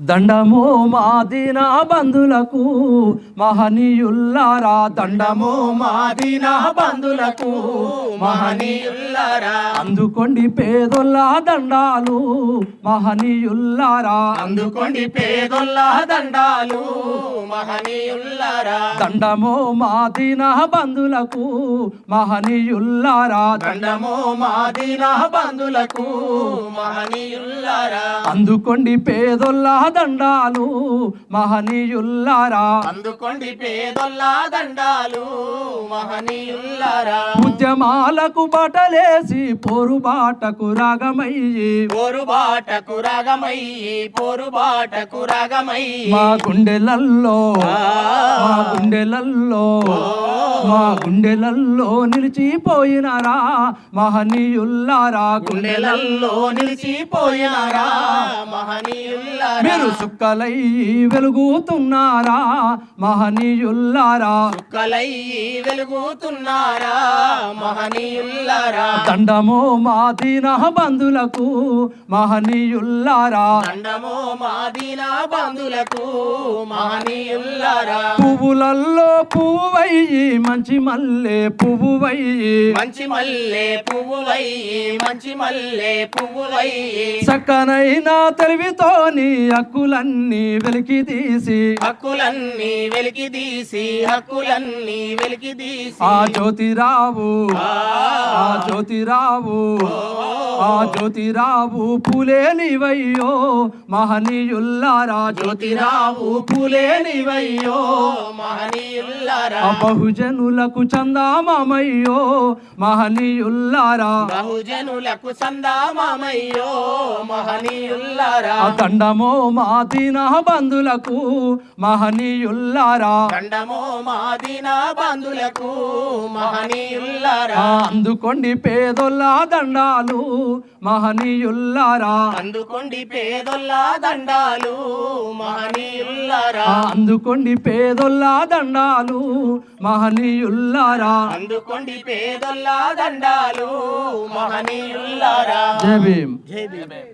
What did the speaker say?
దండము మాదిన బంధులకు మహనీయుల్లారా. దండము మాదిన బంధులకు మహనీయుల్లారా. అందుకోండి పేదొల్ల దండాలు మహనీయుల్లారా. అందుకోండి పేదొల్ల దండాలు మహనీయుల్లారా. దండము మాదిన బంధులకు మహనీయుల్లారా. దండము మాదిన బంధులకు మహనీయుల్లారా. అందుకోండి పేదొల్ల దండాలు మహనీయుల్లారా. అందుకోండి పేదొల్ల దండాలు మహనీయుల్లారా. ఉద్యమాలకు బటలేసి పోరుబాటకు రాగమయ్యి. పోరుబాటకు రాగమయ్యి పోరుబాటకు రాగమయ్యి. మా గుండెలల్లో మా గుండెలల్లో మా గుండెలల్లో నిలిచిపోయినారా మహనీయుల్లారా. గుండెలల్లో నిలిచిపోయారా మహనీయుల్లారా మీరు సుక్కలై వెలుగుతున్నారా మహనీయుల్లారా చుక్కలయ్యి వెలుగుతున్నారా మహనీయుల్లారా దండము మాదిన బంధులకు మహనీయుల్లారా దండమో మాదీన బంధులకు మహనీయుల్లారా పువ్వులల్లో పువ్వయ్యి మంచి మల్లె పువ్వువయ్యి. మంచి మల్లె పువ్వులయ్యి మంచి మల్లె పువ్వులయ్యి. చక్కనైన తెలివితోని హక్కులన్నీ వెలికి తీసి హక్కులన్నీ వెలికి తీసి హక్కులన్నీ వెలికి తీసి. ఆ జ్యోతిరావు ఆ. జ్యోతిరావు ఆ జ్యోతిరావు పులేనివయ్యో మహనీయుల్లారా జ్యోతిరావు పులేనివయ్యో మహనీయుల్లారా ఆ బహుజనులకు చందామయ్యో మహనీయుల్లారా. బహుజనులకు సందామయ్యో మహనీయుల్లారా. దండమో మాదిన బంధులకు మహనీయుల్లారా. దండమో మాదిన బంధులకు మహనీయుల్లారా. అందుకోండి పేదొల్ల దండాలు మహనీయుల్లారా. అందుకోండి పేదొల్ల దండాలు మహనీయుల్లారా. అందుకోండి పేదొల్ల దండాలు మహనీయుల్లారా. అందుకోండి పేదొల్ల దండాలు మహనీయుల్లారా. జై భీమ్. జై భీమ్.